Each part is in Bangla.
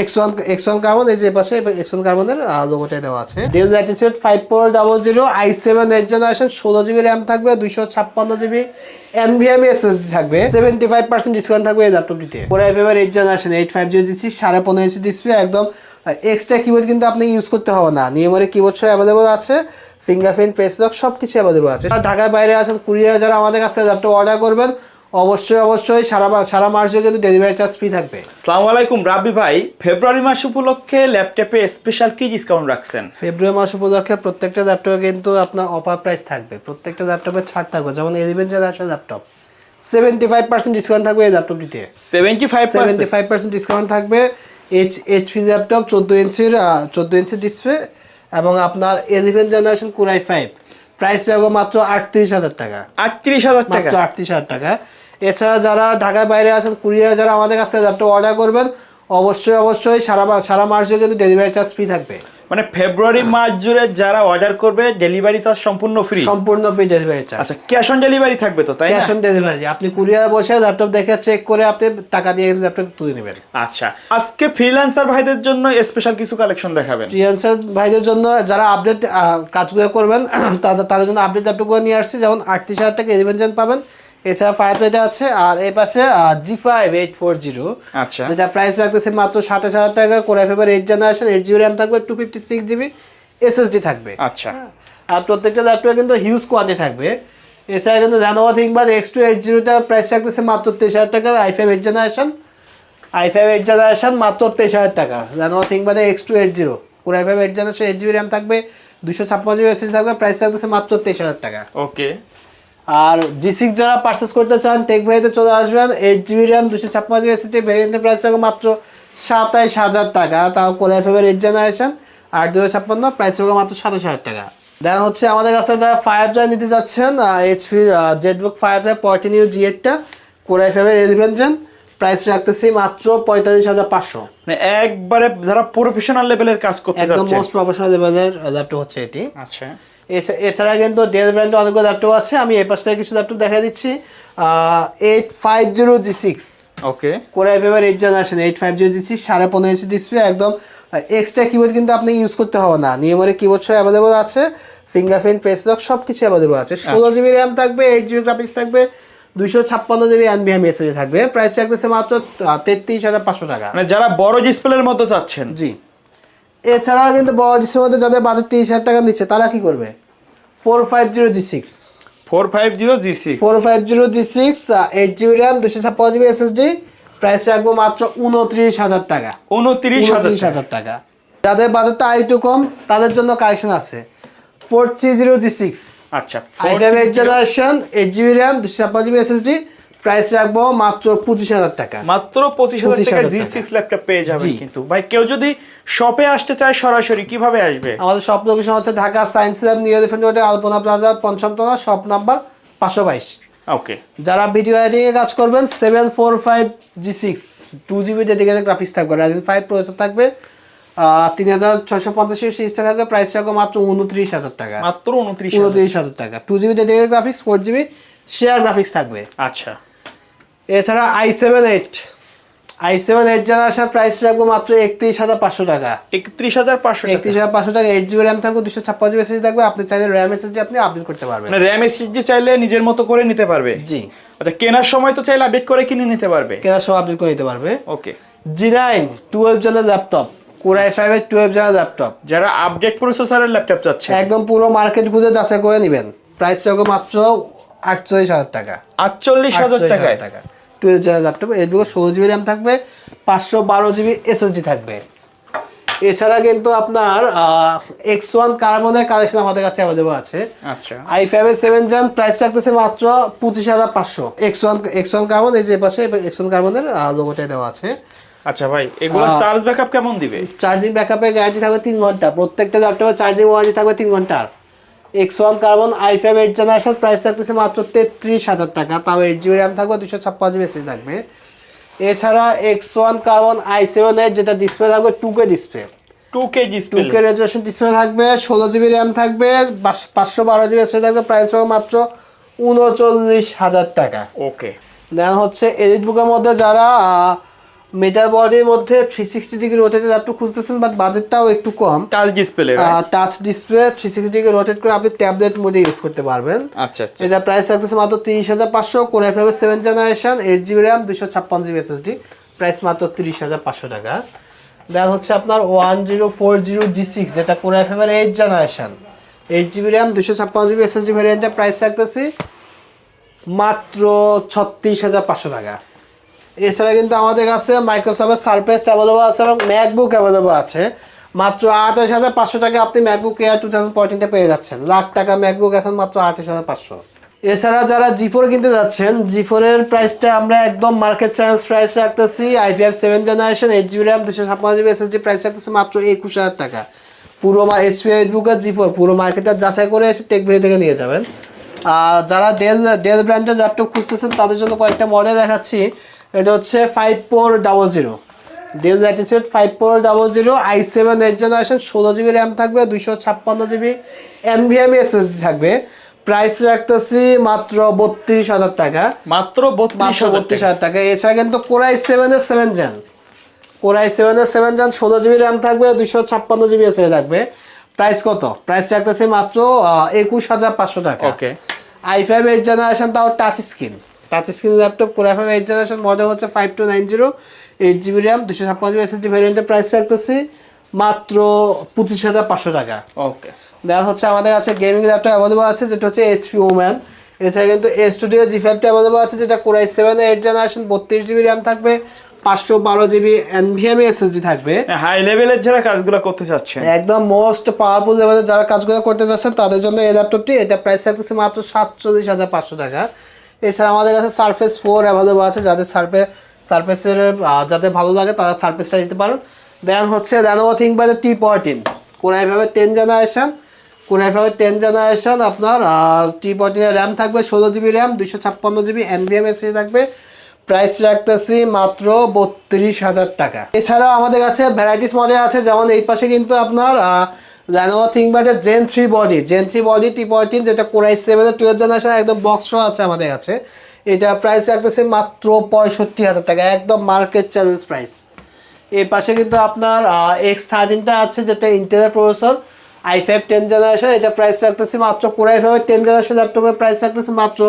X one X one carbon এই যে পাশে এক্স ওয়ান কার্বনের লোগোটাই দেওয়া আছে। Dell Latitude five four double zero i seven eight generation ষোলো জিবি র্যাম থাকবে, দুইশো ছাপ্পান্ন জিবি এনভিএমই এসএসডি থাকবে সেভেন্টি ফাইভ পার্সেন্ট ডিসকাউন্ট থাকবে এই ল্যাপটপটিতে ফোর আই ফাইভের eight generation eight five zero দিচ্ছি সাড়ে পনেরো ইঞ্চি ডিসপ্লে একদম এক্সট্রা কিবোর্ড কিন্তু আপনি ইউজ করতে হবে না। নিয়মের কিবোর্ড সহ অ্যাভেলেবল আছে ফিঙ্গারপ্রিন্ট ফেস লক সব কিছু অ্যাভেলেবল আছে ঢাকার বাইরে আছেন কুরিয়ার যারা আমাদের কাছ থেকে ল্যাপটপ অর্ডার করবেন অবশ্যই অবশ্যই সারা সারা মাস জুড়ে কিন্তু ডেলিভারি চার্জ ফ্রি থাকবে। সালাম আলাইকুম রাব্বি ভাই। ফেব্রুয়ারি মাস উপলক্ষে ল্যাপটপে স্পেশাল কি ডিসকাউন্ট রাখছেন? ফেব্রুয়ারি মাস উপলক্ষে প্রত্যেকটা ল্যাপটপে কিন্তু আপনার অফার প্রাইস থাকবে। প্রত্যেকটা ল্যাপটপে ছাড় থাকবে। যেমন eleven eleven generation laptop seventy five percent discount থাকবে এই ল্যাপটপটিতে seventy five seventy five percent discount থাকবে এইচ এইচপি ল্যাপটপ চোদ্দ ইঞ্চির চোদ্দ ইঞ্চি ডিসপ্লে এবং আপনার eleven generation core i five price রাখব মাত্র আটত্রিশ হাজার টাকা। আটত্রিশ হাজার টাকা? আটত্রিশ হাজার টাকা। এছাড়া যারা ঢাকার বাইরে আছেন কুরিয়ার যারা আমাদের কাছ থেকে ল্যাপটপ অর্ডার করবেন অবশ্যই অবশ্যই সারা সারা মাস জুড়ে কিন্তু ডেলিভারি চার্জ ফ্রি থাকবে। মানে ফেব্রুয়ারি মাস জুড়ে যারা অর্ডার করবে ডেলিভারি চার্জ সম্পূর্ণ ফ্রি সম্পূর্ণ ফ্রি ডেলিভারি চার্জ আচ্ছা ক্যাশ অন ডেলিভারি থাকবে তো তাই না? ক্যাশ অন ডেলিভারি আপনি কুরিয়ার বসে ল্যাপটপ দেখে চেক করে আপনি টাকা দিয়ে ল্যাপটপ তুলে নেবেন। আচ্ছা আজকে ফ্রিল্যান্সার ভাইদের জন্য স্পেশাল কিছু কালেকশন দেখাবেন। ফ্রিল্যান্সার ভাইদের জন্য যারা আপডেট কাজগুলো করবেন তাদের জন্য আপডেট ল্যাপটপগুলো নিয়ে আসছি। যেমন আটত্রিশ হাজার টাকা ইলেভেন জেন পাবেন। এছাড়া ফাইভ প্লেটে আছে আর এই পাশে G five eight four zero আচ্ছা। যেটা প্রাইস রাখতেছে মাত্র সাতাশ হাজার টাকা core i five eight generation eight GB RAM থাকবে two fifty six GB SSD থাকবে। আচ্ছা। আর প্রত্যেকটা ল্যাপটপে কিন্তু হিউজ কোয়ালিটি থাকবে। এছাড়া কিন্তু Lenovo ThinkPad X two eight জিরোটা price রাখতেছে মাত্র তেইশ হাজার টাকা i five eight generation i five eight generation মাত্র তেইশ হাজার টাকা। ল্যানোভা থিংকবাদে এক্স টু এইট জিরো পুরো i five eight generation eight GB RAM থাকবে দুশো ছাপ্পান্ন জিবি এসএসডি থাকবে প্রাইস রাখতেছে মাত্র তেইশ হাজার টাকা। ওকে আর জি সিক্স যারা পারচেস করতে চান টেক ভাইতে চলে আসবেন। এইট জিবি র্যাম দুশো ছাপ্পান্ন জিবি এসএসডি ভেরিয়েন্টের প্রাইস থাকবে মাত্র সাতাইশ হাজার টাকা। তাও core i five eight generation আর দুশো ছাপ্পান্ন প্রাইস থাকবে মাত্র সাতাশ হাজার টাকা। দেন হচ্ছে আমাদের কাছে যারা ফাইভ ড্রাইভ নিতে যাচ্ছেন HP ZBook five drive fourteen U G এইটটা core i five eleven gen price রাখতেছি মাত্র পঁয়তাল্লিশ হাজার পাঁচশো। মানে একবারে যারা প্রফেশনাল লেভেলের কাজ করতে একদম মোস্ট প্রফেশনাল লেভেলের ল্যাপটপ হচ্ছে এটি। আচ্ছা। এছাড়া কিন্তু ডেল ব্র্যান্ডে অনেকগুলো ল্যাপটপ আছে। আমি এই পাশ থেকে কিছু ল্যাপটপ দেখা দিচ্ছি। Eight five zero G six okay core i five eight generation eight five zero G six সাড়ে পনেরো ইঞ্চি ডিসপ্লে একদম এক্সট্রা কিবোর্ড কিন্তু আপনি ইউজ করতে হবে না। নিয়মের কিবোর্ড সহ অ্যাভেলেবল আছে। ফিঙ্গারপ্রিন্ট ফেস লক সব কিছু অ্যাভেলেবল আছে ষোলো জিবি র্যাম থাকবে এইট জিবি গ্রাফিক্স থাকবে দুইশো ছাপ্পান্ন জিবি এনবিএম এসএসডি থাকবে। প্রাইস রাখতেছে মাত্র তেত্রিশ হাজার পাঁচশো টাকা। মানে যারা বড় ডিসপ্লের মধ্যে চাচ্ছেন। জি। এছাড়াও কিন্তু বড় ডিসপ্লের মধ্যে যাদের বাজেট তিরিশ হাজার টাকা নিচ্ছে তারা কি করবে? Four five zero G six four five zero G six four five zero G six eight GB RAM দুশো ছাপ্পান্ন জিবি এসএসডি প্রাইস রাখব মাত্র উনত্রিশ হাজার টাকা। উনত্রিশ হাজার টাকা। যাদের বাজেটটা একটু কম তাদের জন্য কালেকশন আছে। Four three zero G six আচ্ছা i five eight generation eight GB RAM দুশো ছাপ্পান্ন জিবি এসএসডি প্রাইস রাখব মাত্র পঁচিশ হাজার টাকা। মাত্র পঁচিশ হাজার 25,000 টাকা জি সিক্স ল্যাপটপ পেয়ে যাবেন কিন্তু। ভাই কেউ যদি শপে আসতে চায় সরাসরি কীভাবে আসবে? আমাদের শপ লোকেশন হচ্ছে Dhaka science lab new elephant রোডে আলপনা প্লাজা পঞ্চমতলা শপ নাম্বার পাঁচশো বাইশ। ওকে যারা ভিডিও এডিটিং এ কাজ করবেন seven four five G six two GB dedicated graphics থাকবে রাইজেন ফাইভ প্রসেসর থাকবে তিন হাজার ছয়শো পঞ্চাশ সিরিজটা থাকবে প্রাইস থাকবে মাত্র উনত্রিশ হাজার টাকা। মাত্র উনত্রিশ উনত্রিশ হাজার টাকা। Two GB dedicated graphics four GB share graphics থাকবে। আচ্ছা। এছাড়া i seven eight i seven eight generation price রাখব মাত্র একত্রিশ হাজার পাঁচশো টাকা। একত্রিশ হাজার পাঁচশো একত্রিশ হাজার পাঁচশো টাকা এইট জিবি র্যাম থাকবে দুশো ছাপ্পান্ন জিবি এসএসডি থাকবে আপনি চাইলে র্যাম এসএসডি আপনি আপডেট করতে পারবেন। মানে র্যাম এসএসডি চাইলে নিজের মতো করে নিতে পারবে। জি। আচ্ছা কেনার সময় তো চাইলে আপডেট করে কিনে নিতে পারবে। কেনার সময় আপডেট করে নিতে পারবে। ওকে। জি নাইন টুয়েলভ জেনের ল্যাপটপ কোরআই ফাইভের টুয়েলভ জেনের ল্যাপটপ যারা আপডেট প্রসেসরের ল্যাপটপ চাচ্ছে। একদম পুরো মার্কেট খুঁজে যাচাই করে নেবেন। প্রাইস রাখব মাত্র আটচল্লিশ হাজার টাকা আটচল্লিশ হাজার টাকা টুয়েলভ জেনের ল্যাপটপ এগুলো ষোলো জিবি র্যাম থাকবে পাঁচশো বারো জিবি এসএসডি থাকবে এছাড়া কিন্তু আপনার এক্স ওয়ান কার্বনের কালেকশন আমাদের কাছে অ্যাভেলেবল আছে আচ্ছা আই ফাইভ এর সেভেন জেন প্রাইস রাখতেছে মাত্র পঁচিশ হাজার পাঁচশো X one X one carbon এই যে পাশে এক্স ওয়ান কার্বনের লোগোটাই দেওয়া আছে আচ্ছা ভাই এগুলো চার্জ ব্যাকআপ কেমন দিবে চার্জিং ব্যাকআপের গ্যারান্টি থাকবে তিন ঘণ্টা প্রত্যেকটা ল্যাপটপের চার্জিং ওয়ারেন্টি থাকবে তিন ঘণ্টার X one carbon i five eight generation price থাকতেছে মাত্র তেত্রিশ হাজার টাকা। তাও এইট জিবি র্যাম থাকবে দুশো ছাপ্পান্ন জিবি এসএসডি থাকবে। এছাড়া X one carbon i seven eight যেটা ডিসপ্লে থাকবে two K display two KG two K resolution display থাকবে ষোলো জিবি র্যাম থাকবে পাঁচশো বারো জিবি এসএসডি থাকবে প্রাইস পাবো মাত্র উনচল্লিশ হাজার টাকা। ওকে দেন হচ্ছে এডিট বুকের মধ্যে যারা মেটাল বডির মধ্যে three sixty degree rotated laptop খুঁজতেছেন বাট বাজেটটাও একটু কম। Touch display touch display three sixty degree rotate করে আপনি ট্যাবলেট মোডে ইউজ করতে পারবেন। আচ্ছা আচ্ছা। এটা প্রাইস থাকতেছে মাত্র তিরিশ হাজার পাঁচশো core F seven generation eight GB RAM দুশো ছাপ্পান্ন জিবি এসএসডি প্রাইস মাত্র তিরিশ হাজার পাঁচশো টাকা। দেন হচ্ছে আপনার one zero four zero G six যেটা core F eight generation eight GB RAM দুশো ছাপ্পান্ন জিবি এসএসডি ভ্যারিয়েন্টের প্রাইস থাকতেছে মাত্র ছত্রিশ হাজার পাঁচশো টাকা। এছাড়া কিন্তু আমাদের কাছে মাইক্রোসফটের সারফেস অ্যাভেলেবল আছে এবং ম্যাকবুক অ্যাভেলেবল আছে। মাত্র আঠাশ হাজার পাঁচশো টাকা আপনি ম্যাকবুক এয়ার টু থাউজেন্ড ফোরটিনটা পেয়ে যাচ্ছেন। লাখ টাকা ম্যাকবুক এখন মাত্র আঠাশ হাজার পাঁচশো। এছাড়া যারা জি ফোর কিনতে যাচ্ছেন জি ফোরের প্রাইসটা আমরা একদম মার্কেট চ্যালেঞ্জ প্রাইস রাখতেছি। I five seven generation eight GB RAM দুশো ছাপ্পান্ন জিবি এসএসডি প্রাইস রাখতেছি মাত্র একুশ হাজার টাকা। পুরো এইচপি বুকের জি ফোর পুরো মার্কেটটা যাচাই করে এসে টেকভেরি থেকে নিয়ে যাবেন। আর যারা ডেল ডেল ব্র্যান্ডের ল্যাপটপ খুঁজতেছেন, তাদের জন্য কয়েকটা মডেল দেখাচ্ছি। এটা হচ্ছে five four double zero Dell Latitude five four double zero i seven eight generation ষোলো জিবি র্যাম থাকবে দুশো ছাপ্পান্ন জিবি এনভিএমই এসএসডি থাকবে। প্রাইস রাখতেছি মাত্র বত্রিশ হাজার টাকা। মাত্র বত্রিশ হাজার বত্রিশ হাজার টাকা। এছাড়া কিন্তু কোরাই সেভেনের সেভেন জেন কোরাই সেভেনের সেভেন জেন ষোলো জিবি র্যাম থাকবে দুশো ছাপ্পান্ন জিবি এসএসডি থাকবে। প্রাইস কত? প্রাইস রাখতেছি মাত্র একুশ হাজার পাঁচশো টাকা। Okay i five eight generation তাও touch screen touch screen laptop core five eight generation model হচ্ছে five two nine zero eight GB RAM দুশো ছাপ্পান্ন জিবি এসএসডি ভ্যারিয়েন্টের প্রাইস রাখতেছি মাত্র পঁচিশ হাজার পাঁচশো টাকা। ওকে দেখা হচ্ছে আমাদের কাছে গেমিং ল্যাপটপ অ্যাভেলেবল আছে যেটা হচ্ছে এইচপি ওম্যান এছাড়া কিন্তু এ স্টুডিও জি ফাইভটা অ্যাভেলেবল আছে যেটা core i seven eight generation বত্রিশ জিবি র্যাম থাকবে পাঁচশো বারো জিবি এনভিএমই এসএসডি থাকবে। হাই লেভেলের যারা কাজগুলো করতে চাচ্ছেন। একদম মোস্ট পাওয়ারফুল লেভেলে যারা কাজগুলো করতে চাচ্ছেন তাদের জন্য এই ল্যাপটপটি এটা প্রাইস থাকতেছে মাত্র সাতচল্লিশ হাজার পাঁচশো টাকা। এছাড়া আমাদের কাছে সারফেস ফোর অ্যাভেলেবল আছে, যাদের সারফে সারফেসের যাদের ভালো লাগে তারা সারফেসটা নিতে পারেন। দেন হচ্ছে ল্যানোভো থিঙ্কপ্যাডের টি ফোরটিন কোরআই ফাইভের টেন জেনারেশন কোরআই ফাইভের টেন জেনারেশন আপনার টি ফোরটিনের র্যাম থাকবে ষোলো জিবি র্যাম দুশো ছাপ্পান্ন জিবি এনভিএম এসে থাকবে। প্রাইস রাখতেছি মাত্র বত্রিশ হাজার টাকা। এছাড়াও আমাদের কাছে ভ্যারাইটিস মডেল আছে, যেমন এই পাশে কিন্তু আপনার Lenovo থিঙ্কপ্যাডের gen three body gen three body T fourteen যেটা কোরাই সেভেনের টুয়েলভ জেনারেশন একদম বক্স আছে আমাদের কাছে, এটা প্রাইস রাখতেছে মাত্র পঁয়ষট্টি হাজার টাকা, একদম মার্কেট চ্যালেঞ্জ প্রাইস এর পাশে কিন্তু আপনার এক্স থার্টিনটা আছে যেটা ইন্টেলের processor i five ten generation এটা প্রাইস রাখতেছি মাত্র কোরাই ফাইভের টেন জেনারেশন ল্যাপটপের প্রাইস রাখতেছি মাত্র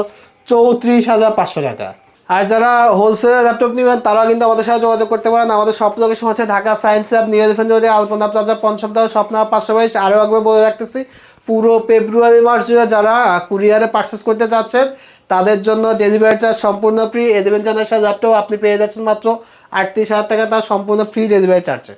চৌত্রিশ হাজার পাঁচশো টাকা। আর যারা হোলসেল ল্যাপটপ নেবেন তারা কিন্তু আমাদের সাথে যোগাযোগ করতে পারেন। আমাদের সব লোকেশন হচ্ছে Dhaka science lab new elephant রোডে আলপনা প্লাজা পঞ্চম তলা স্বপ্ন পাঁচশো বাইশ। আরও একবার বলে রাখতেছি, পুরো ফেব্রুয়ারি মার্চ জুড়ে যারা কুরিয়ারে পার্চেস করতে চাচ্ছেন, তাদের জন্য ডেলিভারি চার্জ সম্পূর্ণ ফ্রি এলিভেন জেনারেশন ল্যাপটপ আপনি পেয়ে যাচ্ছেন মাত্র আটত্রিশ হাজার টাকা, তার সম্পূর্ণ ফ্রি ডেলিভারি চার্জে